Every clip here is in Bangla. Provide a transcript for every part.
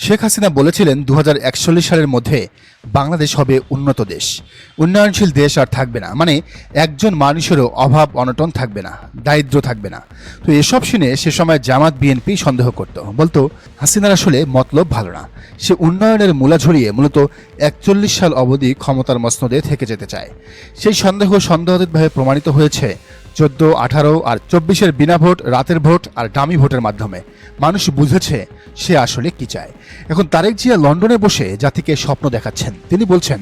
শেখ হাসিনা বলেছিলেন দু হাজার একচল্লিশ সালের মধ্যে বাংলাদেশ হবে উন্নত দেশ। উন্নয়নশীল দেশ আর থাকবে না। মানে একজন মানুষেরও অভাব, অনটন থাকবে না, দারিদ্র থাকবে না। তো এসব শুনে সে সময় জামাত বিএনপি সন্দেহ করত। বলতো, হাসিনার আসলে মতলব ভালো না। সে উন্নয়নের মূলা ঝরিয়ে মূলত একচল্লিশ সাল অবধি ক্ষমতার মসনদে থেকে যেতে চায়। সেই সন্দেহ সন্দেহাতীতভাবে প্রমাণিত হয়েছে চোদ্দ, আঠারো আর চব্বিশের বিনা ভোট, রাতের ভোট আর ডামি ভোটের মাধ্যমে। মানুষ বুঝেছে সে আসলে কি চায়? এখন তারেক জিয়া লন্ডনে বসে জাতিকে স্বপ্ন দেখাচ্ছেন। তিনি বলছেন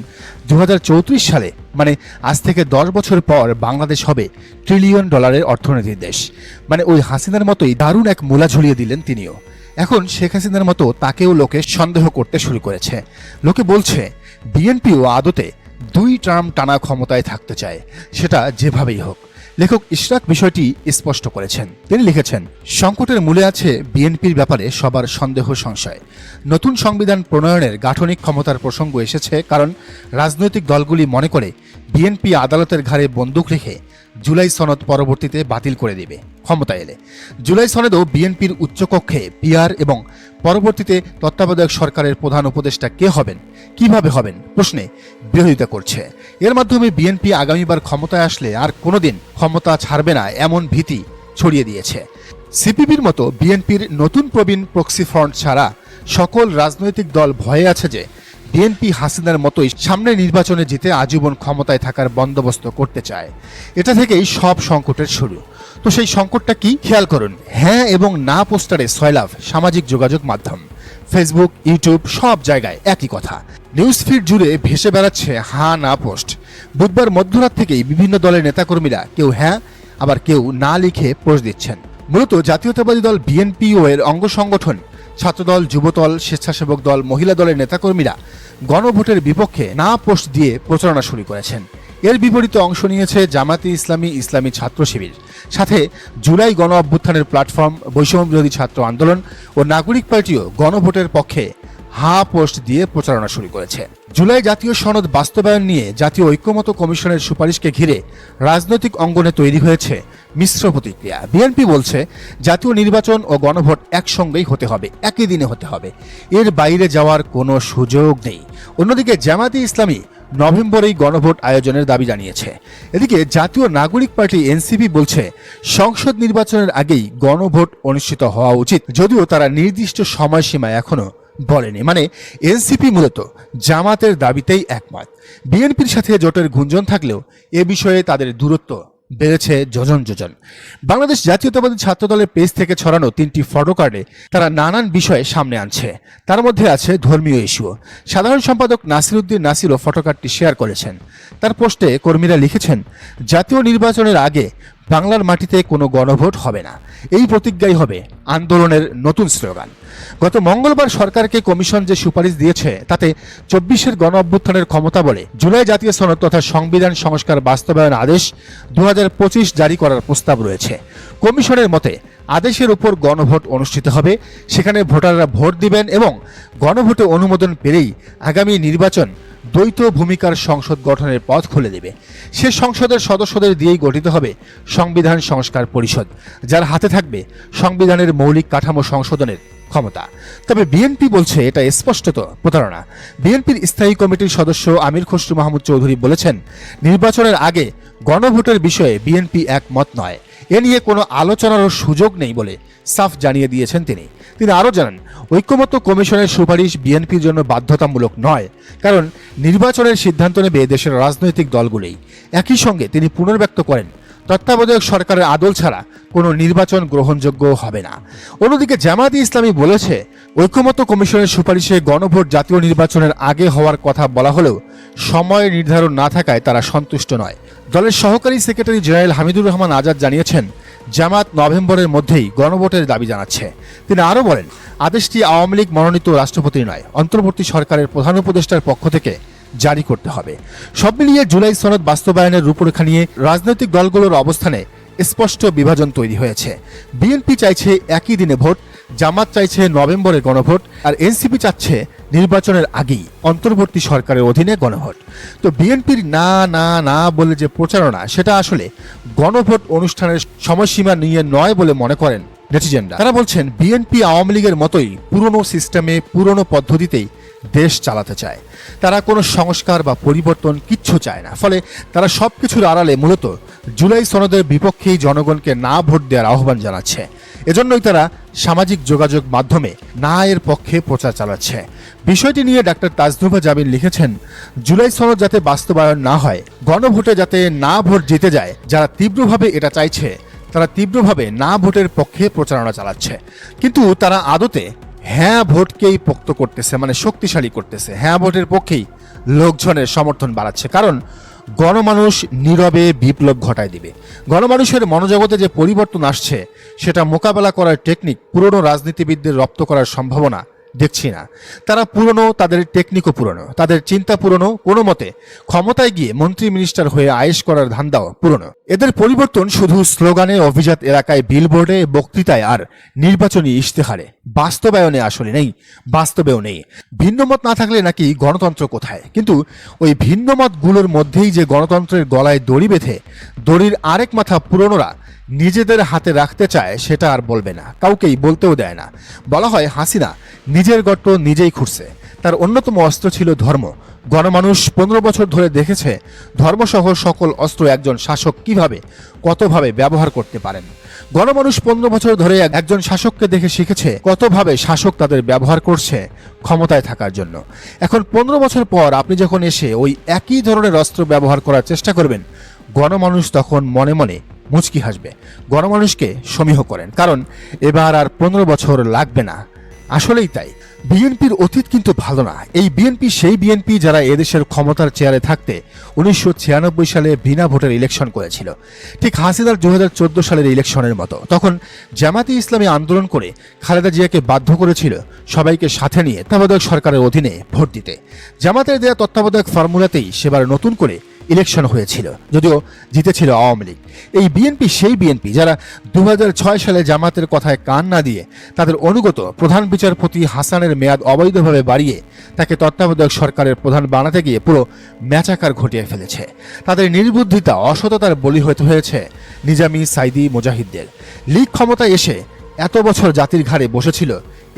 দু হাজার চৌত্রিশ সালে মানে আজ থেকে দশ বছর পর বাংলাদেশ হবে ট্রিলিয়ন ডলারের অর্থনীতির দেশ। মানে ওই হাসিনার মতোই দারুণ এক মূলা ঝুলিয়ে দিলেন তিনিও। এখন শেখ হাসিনার মতো তাকেও লোকে সন্দেহ করতে শুরু করেছে। লোকে বলছে, বিএনপিও আদতে দুই টার্ম টানা ক্ষমতায় থাকতে চায়। সেটা যেভাবেই হোক। লেখক ইশরাক বিষয়টি স্পষ্ট করেছেন। তিনি লিখেছেন, সংকটের মূলে আছে বিএনপির ব্যাপারে সবার সন্দেহ সংশয়। নতুন সংবিধান প্রণয়নের গাঠনিক ক্ষমতার প্রসঙ্গ এসেছে কারণ রাজনৈতিক দলগুলি মনে করে বিএনপি আদালতের ঘাড়ে বন্দুক রেখে জুলাই সনদ পরবর্তীতে বাতিল করে দেবে। ক্ষমতা এলে। জুলাই সনদেও বিএনপির উচ্চকক্ষে পিআর এবং পরবর্তীতে তত্ত্বাবধায়ক সরকারের প্রধান উপদেষ্টা কে হবেন, কীভাবে হবেন, প্রশ্নে বিরোধিতা করছে। এর মাধ্যমে বিএনপি আগামীবার ক্ষমতায় আসলে আর কোনোদিন ক্ষমতা ছাড়বে না এমন ভীতি ছড়িয়ে দিয়েছে। সিপিবির মতো বিএনপির নতুন প্রবীণ প্রক্সি ফ্রন্ট ছাড়া সকল রাজনৈতিক দল ভয়ে আছে যে বিএনপি হাসিনার মতোই সামনের নির্বাচনে জিতে আজীবন ক্ষমতায় থাকার বন্দোবস্ত করতে চায়। এটা থেকেই সব সংকটের শুরু। তো সেই সংকটটা কি? খেয়াল করুন। হ্যাঁ এবং না পোস্টারে সয়লাভ, সামাজিক যোগাযোগ মাধ্যম, ফেসবুক, ইউটিউব সব জায়গায় একই কথা। নিউজ ফিড জুড়ে ভেসে বেড়াচ্ছে হা না পোস্ট। বুধবার মধ্যরাত থেকেই বিভিন্ন দলের নেতাকর্মীরা কেউ হ্যাঁ আবার কেউ না লিখে পোস্ট দিচ্ছেন। মূলত জাতীয়তাবাদী দল বিএনপি ও এর অঙ্গ সংগঠন ছাত্রদল, যুবদল, স্বেচ্ছাসেবক দল, মহিলা দলের নেতাকর্মীরা গণভোটের বিপক্ষে না পোস্ট দিয়ে প্রচারণা শুরু করেছেন। এর বিপরীতে অংশ নিয়েছে জামাতি ইসলামী ইসলামী ছাত্র শিবির। সাথে জুলাই গণ অভ্যুত্থানের প্ল্যাটফর্ম বৈষম্য বিরোধী ছাত্র আন্দোলন ও নাগরিক পার্টিও গণভোটের পক্ষে হা পোস্ট দিয়ে প্রচারণা শুরু করেছে। জুলাই জাতীয় সনদ বাস্তবায়ন নিয়ে জাতীয় ঐক্যমত কমিশনের সুপারিশকে ঘিরে রাজনৈতিক অঙ্গনে তৈরি হয়েছে মিশ্র প্রতিক্রিয়া। বিএনপি বলছে, জাতীয় নির্বাচন ও গণভোট একসঙ্গেই হতে হবে, একই দিনে হতে হবে। এর বাইরে যাওয়ার কোনো সুযোগ নেই। অন্যদিকে জামাতি ইসলামী নভেম্বরেই গণভোট আয়োজনের দাবি জানিয়েছে। এদিকে, জাতীয় নাগরিক পার্টি এনসিপি বলছে, সংসদ নির্বাচনের আগেই গণভোট অনুষ্ঠিত হওয়া উচিত, যদিও তারা নির্দিষ্ট সময়সীমা এখনও বলেনি। মানে এনসিপি মূলত জামাতের দাবিতেই একমত। বিএনপির সাথে জোটের গুঞ্জন থাকলেও এ বিষয়ে তাদের দূরত্ব বেড়েছে যোজন যোজন। বাংলাদেশ জাতীয়তাবাদী ছাত্রদলের পেজ থেকে ছড়ানো তিনটি ফটো কার্ডে তারা নানান বিষয়ে সামনে আনছে। তার মধ্যে আছে ধর্মীয় ইস্যু। সাধারণ সম্পাদক নাসিরুদ্দিন নাসিরও ফটোকার্ডটি শেয়ার করেছেন। তার পোস্টে কর্মীরা লিখেছেন, জাতীয় নির্বাচনের আগে বাংলার মাটিতে কোনো গণভোট হবে না। এই প্রতিজ্ঞাই হবে আন্দোলনের নতুন স্লোগান। গত মঙ্গলবার সরকারকে কমিশন যে সুপারিশ দিয়েছে, তাতে চব্বিশের গণ অভ্যুত্থানের ক্ষমতা বলে জুলাই জাতীয় সনদ তথা সংবিধান সংস্কার বাস্তবায়ন আদেশ দু হাজার পঁচিশ জারি করার প্রস্তাব রয়েছে। কমিশনের মতে, আদেশের উপর গণভোট অনুষ্ঠিত হবে, সেখানে ভোটাররা ভোট দিবেন এবং গণভোটে অনুমোদন পেলেই আগামী নির্বাচন দ্বৈত ভূমিকার সংসদ গঠনের পথ খুলে দেবে। সে সংসদের সদস্যদের দিয়েই গঠিত হবে সংবিধান সংস্কার পরিষদ, যার হাতে থাকবে সংবিধানের মৌলিক কাঠামো সংশোধনের ক্ষমতা। তবে বিএনপি বলছে এটা স্পষ্টত প্রতারণা। বিএনপির স্থায়ী কমিটির সদস্য আমির খসরু মাহমুদ চৌধুরী বলেছেন, নির্বাচনের আগে গণভোটের বিষয়ে বিএনপি একমত নয়। এ নিয়ে কোনো আলোচনারও সুযোগ নেই বলে সাফ জানিয়ে দিয়েছেন তিনি। তিনি আরও জানান, ঐক্যমত্য কমিশনের সুপারিশ বিএনপির জন্য বাধ্যতামূলক নয়, কারণ নির্বাচনের সিদ্ধান্ত নেবে দেশের রাজনৈতিক দলগুলোই। একই সঙ্গে তিনি পুনর্ব্যক্ত করেন, তত্ত্বাবধায়ক সরকারের আদল ছাড়া কোনো নির্বাচন গ্রহণযোগ্য হবে না। অন্যদিকে জামায়াতে ইসলামী বলেছে ঐক্যমত্য কমিশনের সুপারিশে গণভোট জাতীয় নির্বাচনের আগে হওয়ার কথা বলা হলেও সময় নির্ধারণ না থাকায় তারা সন্তুষ্ট নয়। দলের সহকারী সেক্রেটারি জেনারেল হামিদুর রহমান আজাদ জানিয়েছেন, জামাত নভেম্বরের মধ্যেই গণভোটের দাবি জানাচ্ছে। তিনি আরও বলেন, আদেশটি আওয়ামী লীগ মনোনীত রাষ্ট্রপতি নয়, অন্তর্বর্তী সরকারের প্রধান উপদেষ্টার পক্ষ থেকে জারি করতে হবে। সব মিলিয়ে জুলাই সনদ বাস্তবায়নের রূপরেখা নিয়ে রাজনৈতিক দলগুলোর অবস্থানে স্পষ্ট বিভাজন তৈরি হয়েছে। বিএনপি চাইছে একই দিনে ভোট জামাত চাইছে নভেম্বরে গণভোট আর এনসিপি চাচ্ছে নির্বাচনের আগেই অন্তর্বর্তী সরকারের অধীনে গণভোট। তো বিএনপির না না না বলে যে প্রচারণা, সেটা আসলে গণভোট অনুষ্ঠানের সময়সীমা নিয়ে নয় বলে মনে করেন নেটিজেনরা। তারা বলছেন, বিএনপি আওয়ামী লীগের মতোই পুরনো সিস্টেমে, পুরনো পদ্ধতিতেই দেশ চালাতে চায়। তারা কোনো সংস্কার বা পরিবর্তন কিচ্ছু চায় না। ফলে তারা সব কিছুর আড়ালে মূলত জুলাই সনদের বিপক্ষেই জনগণকে না ভোট দেওয়ার আহ্বান জানাচ্ছে। এজন্যই তারা সামাজিক যোগাযোগ মাধ্যমে না এর পক্ষে প্রচার চালাচ্ছে। বিষয়টি নিয়ে ডাক্তার তাজনুভা জামিন লিখেছেন, জুলাই সনদ যাতে বাস্তবায়ন না হয়, গণভোটে যাতে না ভোট জিতে যায়, যারা তীব্রভাবে এটা চাইছে, তারা তীব্রভাবে না ভোটের পক্ষে প্রচারণা চালাচ্ছে। কিন্তু তারা আদতে হ্যাঁ ভোটকেই পোক্ত করতেছে মানে শক্তিশালী করতেছে। হ্যাঁ ভোটের পক্ষেই লোকজনের সমর্থন বাড়াচ্ছে। কারণ গণমানুষ নীরবে বিপ্লব ঘটায় দিবে। গণমানুষের মনোজগতে যে পরিবর্তন আসছে, সেটা মোকাবেলা করার টেকনিক পুরনো রাজনীতিবিদদের রপ্ত করার সম্ভাবনা। দেখছি না। তারা পুরনো, তাদের টেকনিকও পুরনো। তাদের চিন্তা পুরনো। কোনো মতে, ক্ষমতায় গিয়ে মন্ত্রী মিনিস্টার হয়ে আয়েশ করার ধান্দাও পুরনো। এদের পরিবর্তন শুধু স্লোগানে অভিজাত এলাকায় বিলবোর্ডে বক্তৃতায় আর নির্বাচনী ইশতেহারে। বাস্তবায়নে আসলে নেই, বাস্তবেও নেই। ভিন্নমত না থাকলে নাকি গণতন্ত্র কোথায়? কিন্তু ওই ভিন্নমতগুলোর মধ্যেই যে গণতন্ত্রের গলায় দড়ি বেঁধে, দড়ির আরেক মাথা পুরনোরা নিজেদের হাতে রাখতে চায় সেটা আর বলবে না, কাউকেই বলতেও দেয় না। বলা হয়, হাসিনা নিজের গর্ত নিজেই খুঁড়ছে। তার অন্যতম অস্ত্র ছিল ধর্ম। গণমানুষ পনেরো বছর ধরে দেখেছে, ধর্মসহ সকল অস্ত্র একজন শাসক কীভাবে, কতভাবে ব্যবহার করতে পারেন। গণমানুষ পনেরো বছর ধরে একজন শাসককে দেখে শিখেছে, কতভাবে শাসক তাদের ব্যবহার করছে ক্ষমতায় থাকার জন্য। এখন পনেরো বছর পর আপনি যখন এসে ওই একই ধরনের অস্ত্র ব্যবহার করার চেষ্টা করবেন, গণমানুষ তখন মনে মনে মুচকি হাসবে। গণমানুষকে সমীহ করেন। কারণ এবার আর পনেরো বছর লাগবে না। আসলেই তাই। বিএনপির অতীত কিন্তু ভালো না। এই বিএনপি, সেই বিএনপি যারা এদেশের ক্ষমতার চেয়ারে থাকতে উনিশশো ছিয়ানব্বই সালে বিনা ভোটের ইলেকশন করেছিল। ঠিক হাসিনার দু সালের ইলেকশনের মতো। তখন জামাতি ইসলামী আন্দোলন করে খালেদা জিয়াকে বাধ্য করেছিল সবাইকে সাথে নিয়ে তত্ত্বাবধায়ক সরকারের অধীনে ভোট দিতে। জামাতের দেয়া তত্ত্বাবধায়ক ফর্মুলাতেই সেবার নতুন করে ইলেকশন হয়েছিল, যদিও জিতেছিল আওয়ামী লীগ। এই বিএনপি সেই বিএনপি যারা দু হাজার ছয় সালে জামাতের কথায় কান না দিয়ে তাদের অনুগত প্রধান বিচারপতি হাসানের মেয়াদ অবৈধভাবে বাড়িয়ে তাকে তত্ত্বাবধায়ক সরকারের প্রধান বানাতে গিয়ে পুরো ম্যাচাকার ঘটিয়ে ফেলেছে। তাদের নির্বুদ্ধিতা, অসততার বলি হতে হয়েছে নিজামি সাইদি মুজাহিদদের। লীগ ক্ষমতায় এসে এত বছর জাতির ঘাড়ে বসেছিল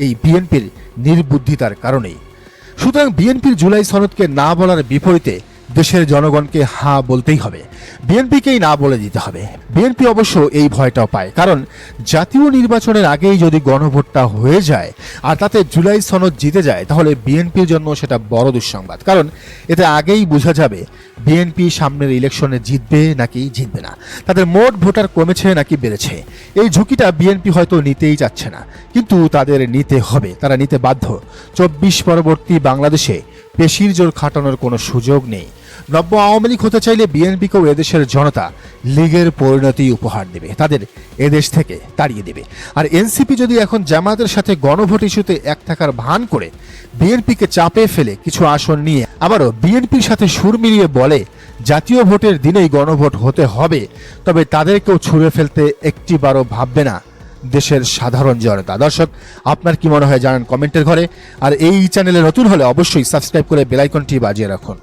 এই বিএনপির নির্বুদ্ধিতার কারণেই। সুতরাং বিএনপির জুলাই সনদকে না বলার বিপরীতে দেশের জনগণকে হা বলতেই হবে। বিএনপিকেই না বলে দিতে হবে। বিএনপি অবশ্য এই ভয়টাও পায়। কারণ জাতীয় নির্বাচনের আগেই যদি গণভোটটা হয়ে যায় আর তাতে জুলাই সনদ জিতে যায়, তাহলে বিএনপির জন্য সেটা বড় দুঃসংবাদ। কারণ এতে আগেই বোঝা যাবে, বিএনপি সামনের ইলেকশনে জিতবে নাকি জিতবে না। তাদের মোট ভোটার কমেছে নাকি বেড়েছে। এই ঝুঁকিটা বিএনপি হয়তো নিতেই চাচ্ছে না। কিন্তু তাদের নিতে হবে। তারা নিতে বাধ্য। চব্বিশ পরবর্তী বাংলাদেশে পেশির জোর খাটানোর কোনো সুযোগ নেই। নব্য আওয়ামী লীগ হতে চাইলে বিএনপিকেও এদেশের জনতা লীগের পরিণতি উপহার দেবে, তাদের এদেশ থেকে তাড়িয়ে দেবে। আর এনসিপি যদি এখন জামায়াতের সাথে গণভোট ইস্যুতে এক থাকার ভান করে, বিএনপিকে চাপে ফেলে কিছু আসন নিয়ে আবারও বিএনপির সাথে সুর মিলিয়ে বলে, জাতীয় ভোটের দিনেই গণভোট হতে হবে, তবে তাদেরকেও ছুঁড়ে ফেলতে একটিবারও ভাববে না দেশের সাধারণ জনতা। দর্শক, আপনার কি মনে হয় জানান কমেন্টের ঘরে। আর এই চ্যানেলে নতুন হলে অবশ্যই সাবস্ক্রাইব করে বেলাইকনটি বাজিয়ে রাখুন।